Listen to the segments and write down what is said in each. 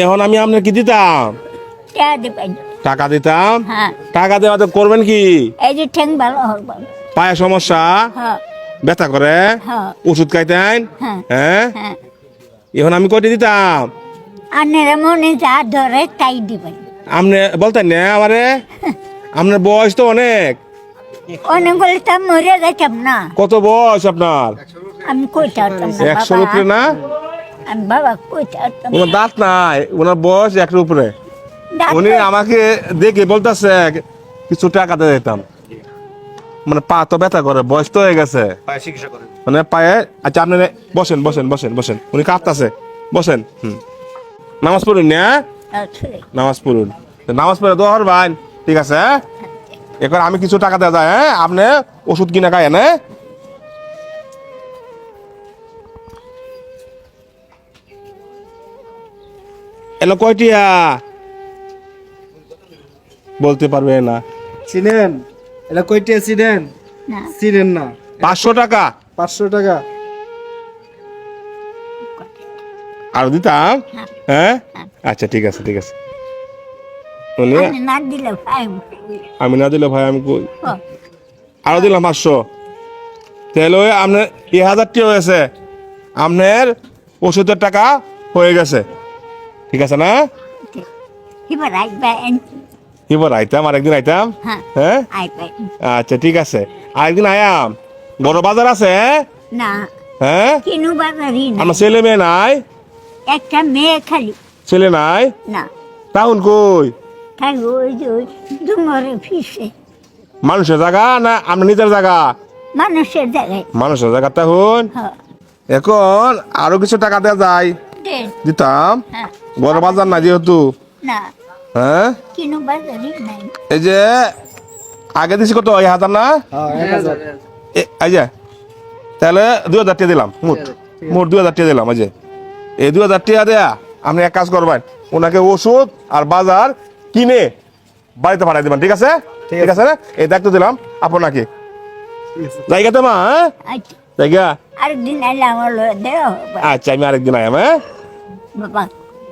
এখন আমি আপনার কি দিতাম? টাকা দিতাম? হ্যাঁ। টাকা দেওয়া তো করবেন কি? এই যে ঠ্যাং ভালো পায়ে সমস্যা? হ্যাঁ। ব্যথা করে? হ্যাঁ। ওষুধ খাইতেন? হ্যাঁ। এখন আমি কয়টি দিতাম? আনের মনে যা ধরে তাই দিবেন আপনি বলতেন না আমারে। আপনার বয়স তো অনেক। অনেক বলে তা মরে যাইতাম না। কত বয়স আপনার? আমি কইতে পারতাম না একশোর বাবা। উপরে না? আমি বাবা ওনার দাঁত নাই ওনার বয়স একশোর উপরে। উনি আমাকে দেখে বলতেছে কিছু টাকা দিয়ে দিতাম। মানে পা তো ব্যথা করে বয়স তো হয়ে গেছে। পায়ে চিকিৎসা করেন। মানে পায়ে আচ্ছা আপনি বসেন বসেন বসেন বসেন। উনি কাঁপতাছে বসেন হুম। নামাজ পড়ুন না নামাজ পড়ুন। নামাজ পড়ে দোহর ভাই ঠিক আছে হ্যাঁ? এখন আমি কিছু টাকা দেওয়া যায় হ্যাঁ? আপনি ওষুধ কিনা খায় না এলো কয়টিয়া? বলতে পারবে না। চিনেন? এটা কইটিয়া চিনেন? চিনেন না। পাঁচশো টাকা? পাঁচশো টাকা। আর দিতাম? হ্যাঁ। হ্যাঁ? আচ্ছা ঠিক আছে ঠিক আছে। আমি না দিলে ভাই। আমি না দিলে ভাই আমি কই? আরও দিলাম পাঁচশো। তাহলে আপনার এই হাজারটি হয়েছে। আপনার ওষুধের টাকা হয়ে গেছে। ঠিক আছে না? এবার আইতাম আরেকদিন আইতাম? হ্যাঁ হ্যাঁ? আচ্ছা ঠিক আছে। আরেকদিন আয়াম। বড় বাজার আছে হ্যাঁ? না হ্যাঁ? কিনু বাজারি না আমার ছেলে মেয়ে নাই? একটা মেয়ে খালি। ছেলে নাই? না। তাহুন কই? মানুষের জায়গা না আপনার নিজের জায়গা? মানুষের জায়গায়। মানুষের জায়গা এখন আরও কিছু টাকা দেওয়া যায়। দিতাম। হ্যাঁ। বড় বাজার না যেহেতু। না। হ্যাঁ? কিনু বাজারি নাই। এই যে আগে দিছি কত? এই হাজার না? হ্যাঁ এক এই যে তাহলে দুই হাজার টাকা দিলাম মোট। মোট দুই হাজার টাকা দিলাম এই যে। এই দুই হাজার টাকা দেয়া আপনি এক কাজ করবেন ওনাকে ওষুধ আর বাজার কিনে বাড়িতে পাঠাই দেবেন ঠিক আছে? ঠিক আছে না? এই দায়িত্ব দিলাম আপনাকে। জায়গা তো মা হ্যাঁ? আচ্ছা। জায়গা? আরেকদিন আচ্ছা আমি আরেকদিন আয়াম হ্যাঁ? বাবা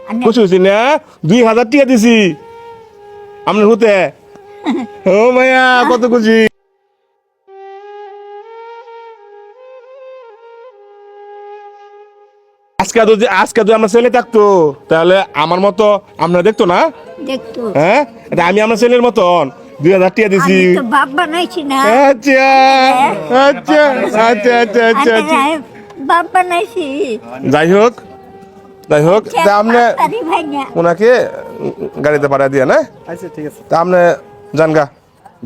আমি খুশি হয়েছি না? দুই হাজার টাকা দিছি। আপনার হতে। ও মায়া কত খুশি। আজকে যদি আজকে যদি আমার ছেলে থাকতো তাহলে আমার মতো আপনারা দেখতো না? দেখতো। হ্যাঁ? এটা আমি আমার ছেলের মতন দুই হাজার টাকা দিছি। বাপ বানাইছি না। আচ্ছা আচ্ছা আচ্ছা আচ্ছা আচ্ছা আচ্ছা। বাপ বানাইছি। যাই হোক যাই হোক তা আপনি ওনাকে গাড়িতে পাঠিয়ে দিয়ে না? আচ্ছা ঠিক আছে। তা আপনি যান গা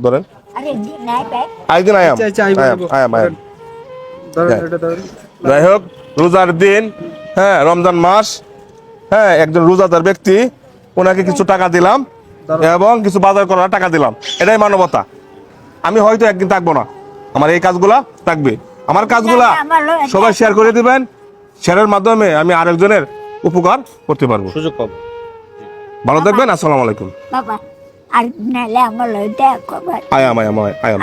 ধরেন আরেকদিন আয়াম আচ্ছা, আচ্ছা, আইবো, আয়াম আয়াম আয়াম। যাই। হোক রোজার দিন হ্যাঁ রমজান মাস হ্যাঁ একজন রোজাদার ব্যক্তি ওনাকে কিছু টাকা দিলাম এবং কিছু বাজার করার টাকা দিলাম। এটাই মানবতা। আমি হয়তো একদিন থাকব না। আমার এই কাজগুলা থাকবে। আমার কাজগুলা সবাই শেয়ার করে দিবেন। শেয়ারের মাধ্যমে আমি আরেকজনের উপকার করতে পারব। সুযোগ পাবো। ভালো থাকবেন আসসালামু আলাইকুম। বাবা আমার লয়ে আয়াম আয়াম আয়াম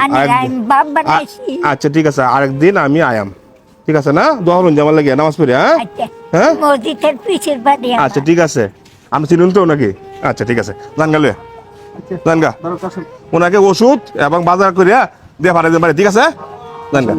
আচ্ছা ঠিক আছে আরেকদিন আমি আয়াম ঠিক আছে না? দোয়া হলুন জামাল লাগে নামাজ পড়ি হ্যাঁ? আচ্ছা। হ্যাঁ? মসজিদের পিছের বাড়ি আচ্ছা ঠিক আছে। আমি চিনুন তো নাকি আচ্ছা ঠিক আছে। জান গেলে জান গা। ওনাকে ওষুধ এবং বাজার করিয়া দিয়ে পাঠাই পারে। ঠিক আছে? জান গা।